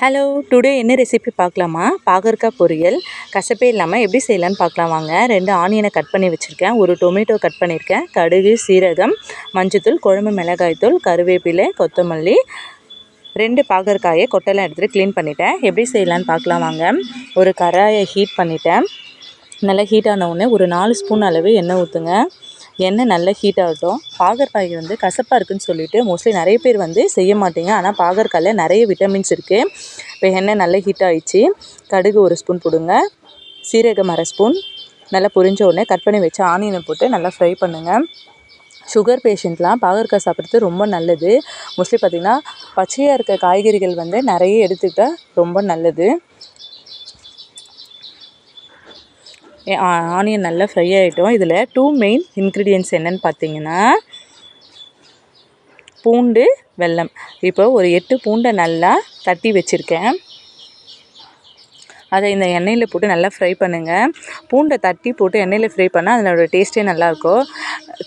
Hello today என்ன recipe பார்க்கலாமா? பாகற்காய் பொரியல். கசப்பே இல்லாமல் எப்படி செய்யலான்னு பார்க்கலாம் வாங்க. ரெண்டு ஆனியனை கட் பண்ணி வச்சுருக்கேன். ஒரு டொமேட்டோ கட் பண்ணியிருக்கேன் கடுகு சீரகம் மஞ்சத்தூள் குழம்பு மிளகாய்த்தூள் கருவேப்பிலை கொத்தமல்லி. ரெண்டு பாகற்காயை கொட்டெல்லாம் எடுத்துகிட்டு க்ளீன் பண்ணிட்டேன். எப்படி செய்யலான்னு பார்க்கலாம் வாங்க. ஒரு கராயை ஹீட் பண்ணிவிட்டேன் நல்லா ஹீட் ஆன உடனே ஒரு நாலு ஸ்பூன் அளவு எண்ணெய் ஊற்றுங்க எண்ணெய் நல்லா ஹீட் ஆகட்டும். பாகற்காய் வந்து கசப்பாக இருக்குதுன்னு சொல்லிட்டு மோஸ்ட்லி நிறைய பேர் வந்து செய்ய மாட்டீங்க. ஆனால் பாகற்காயில் நிறைய விட்டமின்ஸ் இருக்குது இப்போ எண்ணெய் நல்லா ஹீட் ஆகிடுச்சு கடுகு ஒரு ஸ்பூன் போடுங்க. சீரகம் அரை ஸ்பூன் நல்லா பொரிஞ்ச உடனே கட் பண்ணி வச்சு ஆனியனை போட்டு நல்லா ஃப்ரை பண்ணுங்கள் சுகர் பேஷண்ட்லாம் பாகற்காய் சாப்பிட்றது ரொம்ப நல்லது. மோஸ்ட்லி பார்த்திங்கன்னா பச்சையாக இருக்க காய்கறிகள் வந்து நிறைய எடுத்துக்கிட்டால் ரொம்ப நல்லது. ஆனியன் நல்லா ஃப்ரை ஆகிட்டோம் இதில் டூ மெயின் இன்க்ரீடியன்ஸ் என்னென்னு பார்த்தீங்கன்னா பூண்டு வெல்லம். இப்போ ஒரு எட்டு பூண்டை நல்லா தட்டி வச்சுருக்கேன். அதை இந்த எண்ணெயில் போட்டு நல்லா ஃப்ரை பண்ணுங்கள் பூண்டை தட்டி போட்டு எண்ணெயில் ஃப்ரை பண்ணால் அதனோட டேஸ்ட்டே நல்லாயிருக்கும்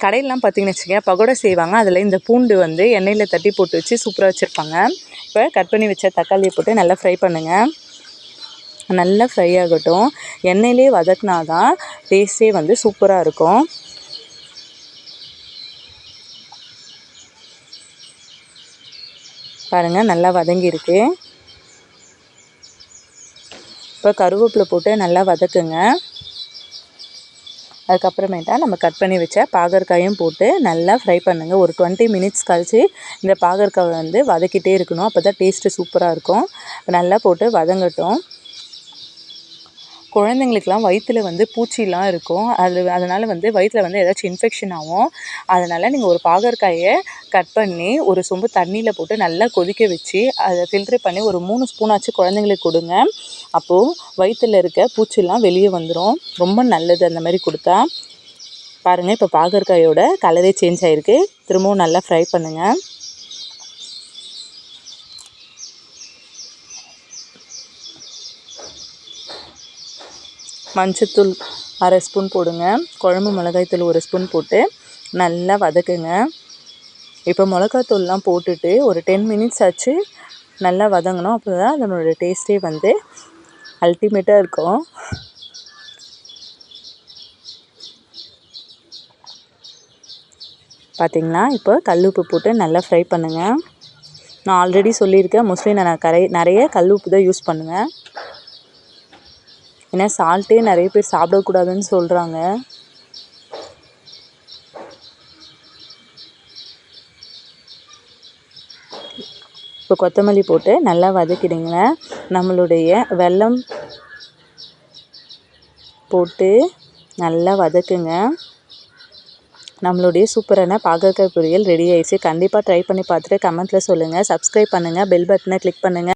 கடையிலலாம் பார்த்திங்கன்னு வச்சுக்கோங்க பகோடா செய்வாங்க. அதில் இந்த பூண்டு வந்து எண்ணெயில் தட்டி போட்டு வச்சு சூப்பராக வச்சுருப்பாங்க. இப்போ கட் பண்ணி வச்ச தக்காளியை போட்டு நல்லா ஃப்ரை பண்ணுங்கள் நல்லா ஃப்ரை ஆகட்டும். எண்ணெயிலே வதக்கினா தான் டேஸ்ட்டே வந்து சூப்பராக இருக்கும். பாருங்கள் நல்லா வதங்கியிருக்கு. இப்போ கருவேப்பிலை போட்டு நல்லா வதக்குங்க. அதுக்கப்புறமேட்டா நம்ம கட் பண்ணி வச்ச பாகற்காயும் போட்டு நல்லா ஃப்ரை பண்ணுங்கள் ஒரு டுவெண்ட்டி மினிட்ஸ் கழித்து இந்த பாகற்காய் வந்து வதக்கிட்டே இருக்கணும். அப்போ தான் டேஸ்ட்டு சூப்பராக இருக்கும். நல்லா போட்டு வதங்கட்டும். குழந்தைங்களுக்குலாம் வயிற்றுல வந்து பூச்சிலாம் இருக்கும். அது அதனால் வந்து வயிற்றில் வந்து ஏதாச்சும் இன்ஃபெக்ஷன் ஆகும். அதனால் நீங்கள் ஒரு பாகற்காயை கட் பண்ணி ஒரு சொம்பு தண்ணியில் போட்டு நல்லா கொதிக்க வச்சு அதை ஃபில்ட்ரு பண்ணி ஒரு மூணு ஸ்பூனாச்சும் குழந்தைங்களுக்கு கொடுங்க. அப்போது வயிற்றில் இருக்க பூச்சிலாம் வெளியே வந்துடும் ரொம்ப நல்லது அந்த மாதிரி கொடுத்தா. பாருங்கள் இப்போ பாகற்காயோட கலரே சேஞ்ச் ஆகிருக்கு திரும்பவும் நல்லா ஃப்ரை பண்ணுங்கள் மஞ்சத்தூள் அரை ஸ்பூன் போடுங்க. குழம்பு மிளகாய்த்தூள் ஒரு ஸ்பூன் போட்டு நல்லா வதக்குங்க. இப்போ மிளகாத்தூள்லாம் போட்டுட்டு ஒரு டென் மினிட்ஸ் ஆச்சு நல்லா வதங்கணும். அப்போ தான் அதனோட டேஸ்ட்டே வந்து அல்டிமேட்டாக இருக்கும். பார்த்திங்களா இப்போ கல் உப்பு போட்டு நல்லா ஃப்ரை பண்ணுங்கள் நான் ஆல்ரெடி சொல்லியிருக்கேன். மோஸ்ட்லி நான் கரை நிறைய கல் உப்பு தான் யூஸ் பண்ணுவேன். ஏன்னா சால்ட்டே நிறைய பேர் சாப்பிடக்கூடாதுன்னு சொல்கிறாங்க இப்போ கொத்தமல்லி போட்டு நல்லா வதக்கிடுங்க நம்மளுடைய வெல்லம் போட்டு நல்லா வதக்குங்க. நம்மளுடைய சூப்பரான பாகற்காய் பொரியல் ரெடி ஆயிடுச்சு. கண்டிப்பாக ட்ரை பண்ணி பார்த்துட்டு கமெண்ட்டில் சொல்லுங்கள் சப்ஸ்கிரைப் பண்ணுங்கள் பெல் பட்டனை கிளிக் பண்ணுங்கள்